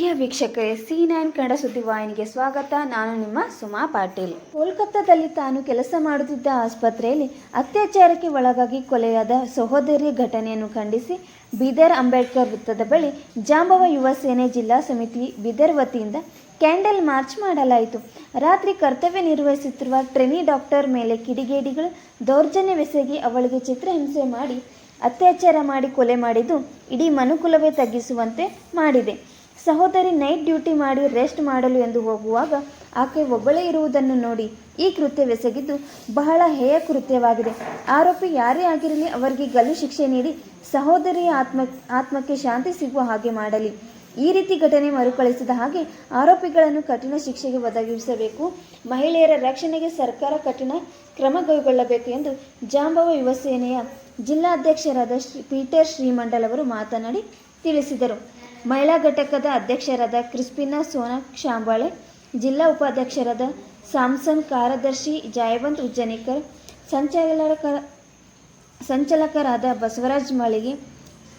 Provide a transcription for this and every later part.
ಪ್ರಿಯ ವೀಕ್ಷಕರೇ C nine Kannada ಸುದ್ದಿವಾಹಿನಿಗೆ ಸ್ವಾಗತ. ನಾನು ನಿಮ್ಮ ಸುಮಾ ಪಾಟೀಲ್. ಕೋಲ್ಕತ್ತಾದಲ್ಲಿ ತಾನು ಕೆಲಸ ಮಾಡುತ್ತಿದ್ದ ಆಸ್ಪತ್ರೆಯಲ್ಲಿ ಅತ್ಯಾಚಾರಕ್ಕೆ ಒಳಗಾಗಿ ಕೊಲೆಯಾದ ಸಹೋದರಿ ಘಟನೆಯನ್ನು ಖಂಡಿಸಿ ಬೀದರ್ ಅಂಬೇಡ್ಕರ್ ವೃತ್ತದ ಬಳಿ ಜಾಂಬವ ಯುವ ಸೇನೆ ಜಿಲ್ಲಾ ಸಮಿತಿ ಬೀದರ್ ವತಿಯಿಂದ ಕ್ಯಾಂಡಲ್ ಮಾರ್ಚ್ ಮಾಡಲಾಯಿತು. ರಾತ್ರಿ ಕರ್ತವ್ಯ ನಿರ್ವಹಿಸುತ್ತಿರುವ ಟ್ರೆನಿ ಡಾಕ್ಟರ್ ಮೇಲೆ ಕಿಡಿಗೇಡಿಗಳು ದೌರ್ಜನ್ಯವೆಸಗಿ ಅವಳಿಗೆ ಚಿತ್ರಹಿಂಸೆ ಮಾಡಿ ಅತ್ಯಾಚಾರ ಮಾಡಿ ಕೊಲೆ ಮಾಡಿದ್ದು ಇಡೀ ಮನುಕುಲವೇ ತಗ್ಗಿಸುವಂತೆ ಮಾಡಿದೆ. ಸಹೋದರಿ ನೈಟ್ ಡ್ಯೂಟಿ ಮಾಡಿ ರೆಸ್ಟ್ ಮಾಡಲು ಎಂದು ಹೋಗುವಾಗ ಆಕೆ ಒಬ್ಬಳೇ ಇರುವುದನ್ನು ನೋಡಿ ಈ ಕೃತ್ಯವೆಸಗಿದ್ದು ಬಹಳ ಹೇಯ ಕೃತ್ಯವಾಗಿದೆ. ಆರೋಪಿ ಯಾರೇ ಆಗಿರಲಿ ಅವರಿಗೆ ಗಲ್ಲು ಶಿಕ್ಷೆ ನೀಡಿ ಸಹೋದರಿಯ ಆತ್ಮ, ಆತ್ಮಕ್ಕೆ ಶಾಂತಿ ಸಿಗುವ ಹಾಗೆ ಮಾಡಲಿ. ಈ ರೀತಿ ಘಟನೆ ಮರುಕಳಿಸಿದ ಹಾಗೆ ಆರೋಪಿಗಳನ್ನು ಕಠಿಣ ಶಿಕ್ಷೆಗೆ ಒದಗಿಸಬೇಕು. ಮಹಿಳೆಯರ ರಕ್ಷಣೆಗೆ ಸರ್ಕಾರ ಕಠಿಣ ಕ್ರಮ ಕೈಗೊಳ್ಳಬೇಕು ಎಂದು ಜಾಂಬವ ಯುವ ಸೇನೆಯ ಜಿಲ್ಲಾಧ್ಯಕ್ಷರಾದ ಶ್ರೀ ಪೀಟರ್ ಶ್ರೀಮಂಡಲ್ ಅವರು ಮಾತನಾಡಿ ತಿಳಿಸಿದರು. ಮಹಿಳಾ ಘಟಕದ ಅಧ್ಯಕ್ಷರಾದ ಕ್ರಿಸ್ಪಿನಾ ಸೋನಕ್ ಶಾಂಬಾಳೆ ಜಿಲ್ಲಾ ಉಪಾಧ್ಯಕ್ಷರಾದ ಸಾಮ್ಸನ್ ಕಾರ್ಯದರ್ಶಿ ಜಯವಂತ್ ಉಜ್ಜನಿಕರ್, ಸಂಚಾಲಕ ಸಂಚಾಲಕರಾದ ಬಸವರಾಜ್ ಮಳಿಗೆ,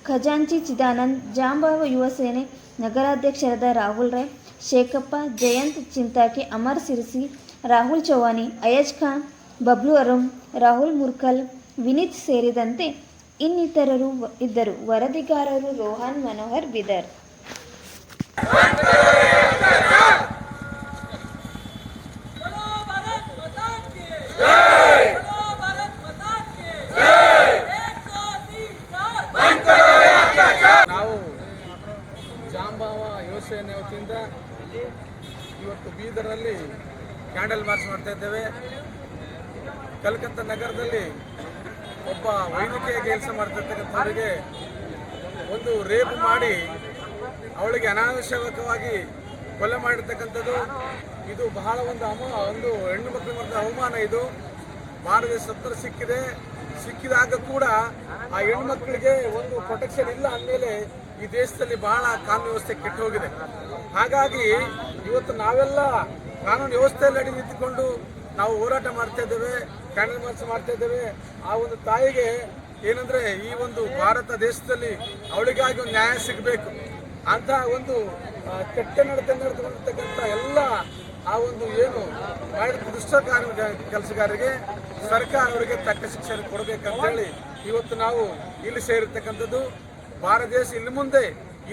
ಖಜಾಂಚಿ ಚಿದಾನಂದ್, ಜಾಂಬಾವ ಯುವ ಸೇನೆ ನಗರಾಧ್ಯಕ್ಷರಾದ ರಾಹುಲ್ ರಾಯ್, ಶೇಖಪ್ಪ, ಜಯಂತ್ ಚಿಂತಾಕಿ, ಅಮರ್ ಸಿರ್ಸಿ, ರಾಹುಲ್ ಚೌಹಾನಿ ಅಯಜ್ ಖಾನ್, ಬಬ್ಲು ಅರುಣ್, ರಾಹುಲ್ ಮುರ್ಕಲ್, ವಿನೀತ್ ಸೇರಿದಂತೆ ಇನ್ನಿತರರು ಇದ್ದರು. ವರದಿಗಾರರು ರೋಹನ್ ಮನೋಹರ್ ಬಿದರ್. ನಾವು ಜಾಂಬಾವ ಯೋಜನೆ ವತಿಯಿಂದ ಇವತ್ತು ಬೀದರ್ನಲ್ಲಿ ಕ್ಯಾಂಡಲ್ ಮಾರ್ಚ್ ಮಾಡ್ತಾ ಇದ್ದೇವೆ. ಕಲ್ಕತ್ತಾ ನಗರದಲ್ಲಿ ಒಬ್ಬ ವೈದ್ಯಕೀಯ ಕೆಲಸ ಮಾಡ್ತಿರ್ತಕ್ಕಂಥವರಿಗೆ ಒಂದು ರೇಪ್ ಮಾಡಿ ಅವಳಿಗೆ ಅನಾವಶ್ಯಕವಾಗಿ ಕೊಲೆ ಮಾಡಿರ್ತಕ್ಕಂಥದ್ದು. ಇದು ಬಹಳ ಒಂದು ಅಮ, ಒಂದು ಹೆಣ್ಣು ಮಕ್ಕಳು ಮಾಡಿದ ಅವಮಾನ ಇದು. ಭಾರತ ಸತ್ತರ ಸಿಕ್ಕಿದೆ. ಸಿಕ್ಕಿದಾಗ ಕೂಡ ಆ ಹೆಣ್ಮಕ್ಳಿಗೆ ಒಂದು ಪ್ರೊಟೆಕ್ಷನ್ ಇಲ್ಲ ಅಂದಮೇಲೆ ಈ ದೇಶದಲ್ಲಿ ಬಹಳ ಕಾನೂನು ವ್ಯವಸ್ಥೆ ಕೆಟ್ಟು ಹೋಗಿದೆ. ಹಾಗಾಗಿ ಇವತ್ತು ನಾವೆಲ್ಲ ಕಾನೂನು ವ್ಯವಸ್ಥೆಯಲ್ಲಿ ಅಡಿ ನಿಂತುಕೊಂಡು ನಾವು ಹೋರಾಟ ಮಾಡ್ತಾ ಇದ್ದೇವೆ ಕ್ಯಾಂಡಲ್ ಮಾರ್ಚ್ ಮಾಡ್ತಾ ಇದ್ದೇವೆ. ಆ ಒಂದು ತಾಯಿಗೆ ಏನಂದ್ರೆ ಈ ಒಂದು ಭಾರತ ದೇಶದಲ್ಲಿ ಅವಳಿಗಾಗಿ ಒಂದು ನ್ಯಾಯ ಸಿಗಬೇಕು. ಅಂತ ಒಂದು ಕೆಟ್ಟ ನಡತೆ ನಡೆದುಕೊಂಡಿರ್ತಕ್ಕಂಥ ಎಲ್ಲ ಆ ಒಂದು ಏನು ಮಾಡಿದ ದುಷ್ಟ ಕಾರ್ಮಿಕ ಕೆಲಸಗಾರರಿಗೆ ಸರ್ಕಾರ ಅವರಿಗೆ ತಕ್ಕ ಶಿಕ್ಷೆ ಕೊಡಬೇಕಂತೇಳಿ ಇವತ್ತು ನಾವು ಇಲ್ಲಿ ಸೇರಿರ್ತಕ್ಕಂಥದ್ದು. ಭಾರತ ದೇಶ ಇನ್ನು ಮುಂದೆ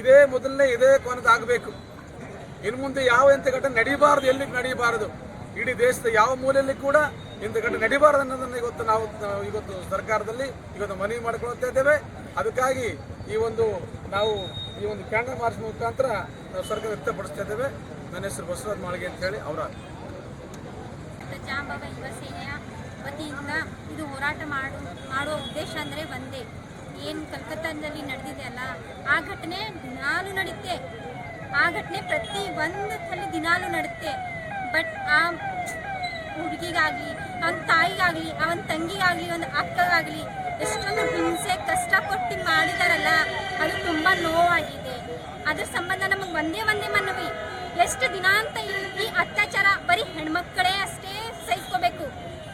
ಇದೇ ಮೊದಲನೇ ಇದೇ ಕೊನದಾಗಬೇಕು. ಇನ್ನು ಮುಂದೆ ಯಾವ ಎಂತ ಘಟನೆ ನಡೀಬಾರದು ಎಲ್ಲಿ ನಡೀಬಾರದು? ಇಡೀ ದೇಶದ ಯಾವ ಮೂಲೆಯಲ್ಲಿ ಕೂಡ ಘಟನೆ ನಡೀಬಾರದು ಅನ್ನೋದನ್ನ ಇವತ್ತು ನಾವು, ಇವತ್ತು ಸರ್ಕಾರದಲ್ಲಿ ಇವತ್ತು ಮನವಿ ಮಾಡಿಕೊಳ್ಳುತ್ತಾ ಇದ್ದೇವೆ. ಅದಕ್ಕಾಗಿ ಈ ಒಂದು ನಾವು ಈ ಒಂದು ಕ್ಯಾಂಡಲ್ ಮಾರ್ಚ್ ಮುಖಾಂತರ ನಾವು ಸರ್ಕಾರ ವ್ಯಕ್ತಪಡಿಸ್ತಾ ಇದ್ದೇವೆ. ನನ್ನ ಹೆಸರು ಬಸವರಾಜ್ ಮಾಳಿಗೆ ಅಂತ ಹೇಳಿ ಅವರ ಇದು ಹೋರಾಟ ಮಾಡು, ಮಾಡುವ ಉದ್ದೇಶ ಅಂದರೆ ಒಂದೇ. ಏನು ಕಲ್ಕತ್ತಾದಲ್ಲಿ ನಡೆದಿದೆ ಅಲ್ಲ, ಆ ಘಟನೆ ದಿನಾಲೂ ನಡೆಯುತ್ತೆ ಆ ಘಟನೆ ಪ್ರತಿ ಒಂದು ಸಲ ದಿನಾಲೂ ನಡೆಯುತ್ತೆ ಬಟ್ ಆ ಹುಡುಗಿಗಾಗಲಿ, ಅವನ ತಾಯಿಗಾಗಲಿ, ಅವನ ತಂಗಿಗಾಗಲಿ ಒಂದು ಅಕ್ಕಗಾಗಲಿ, ಎಷ್ಟೊಂದು ಹಿಂಸೆ ಕಷ್ಟಪಟ್ಟು ಮಾಡಿದಾರಲ್ಲ, ಅದು ತುಂಬ ನೋವಾಗಿದೆ. ಅದ್ರ ಸಂಬಂಧ ನಮಗೆ ಒಂದೇ ಒಂದೇ ಮನವಿ. ಎಷ್ಟು ದಿನ ಅಂತ ಈ- ಅತ್ಯಾಚಾರ ಬರೀ ಹೆಣ್ಮಕ್ಕಳೇ ಅಷ್ಟೇ ಸಹಿಸ್ಕೋಬೇಕು.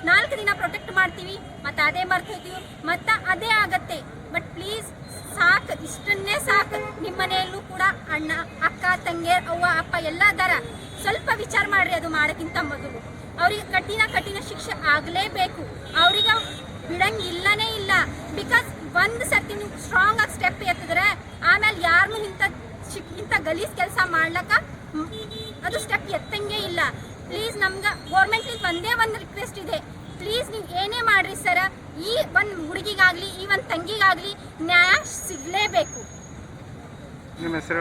ನಾಲ್ಕು ದಿನ ಪ್ರೊಟೆಕ್ಟ್ ಮಾಡ್ತೀವಿ, ಮತ್ತೆ ಅದೇ ಮರ್ತು ಹೋಗ್ತೀವಿ, ಮತ್ತೆ ಅದೇ ಆಗತ್ತೆ. ಬಟ್ ಪ್ಲೀಸ್ ಸಾಕು, ಇಷ್ಟನ್ನೇ ಸಾಕು. ನಿಮ್ಮ ಮನೆಯಲ್ಲೂ ಕೂಡ ಅಣ್ಣ, ಅಕ್ಕ, ತಂಗಿಯರ್, ಅವ್ವ, ಅಪ್ಪ, ಎಲ್ಲ ಸ್ವಲ್ಪ ವಿಚಾರ ಮಾಡ್ರಿ, ಅದು ಮಾಡೋಕ್ಕಿಂತ ಮೊದಲು. ಅವ್ರಿಗೆ ಕಠಿಣ ಕಠಿಣ ಶಿಕ್ಷೆ ಆಗಲೇಬೇಕು. ಅವ್ರಿಗೆ ಬಿಡಂಗಿಲ್ಲನೇ ಇಲ್ಲ. ಬಿಕಾಸ್ ಒಂದು ಸರ್ತಿ ನೀವು ಸ್ಟ್ರಾಂಗ್ ಆಗಿ ಸ್ಟೆಪ್ ಎತ್ತಿದ್ರೆ, ಆಮೇಲೆ ಯಾರನ್ನೂ ಇಂಥ ಶಿಕ್ ಇಂಥ ಗಲೀಜ್ ಕೆಲಸ ಮಾಡ್ಲಕ್ಕ ಅದು ಸ್ಟೆಪ್ ಎತ್ತಂಗೆ ಇಲ್ಲ. ಪ್ಲೀಸ್ ನಮ್ಗೆ ಗೌರ್ಮೆಂಟಿಂದ ಒಂದೇ ಒಂದು ರಿಕ್ವೆಸ್ಟ್ ಇದೆ. ಪ್ಲೀಸ್ ನೀವು ಏನೇ ಮಾಡ್ರಿ ಸರ, ಈ ಒಂದು ಹುಡುಗಿಗಾಗಲಿ, ಈ ಒಂದು ತಂಗಿಗಾಗಲಿ ನ್ಯಾಯ ಸಿಗಲೇಬೇಕು. ನಿಮ್ಮ ಹೆಸರು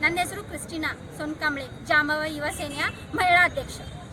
ನನ್ನ ಹೆಸರು ಕ್ರಿಸ್ಟಿನಾ ಸೊನ್ಕಾಂಬ್ಳೆ. ಜಾಂಬವ ಯುವ ಸೇನೆಯ ಮಹಿಳಾ ಅಧ್ಯಕ್ಷ.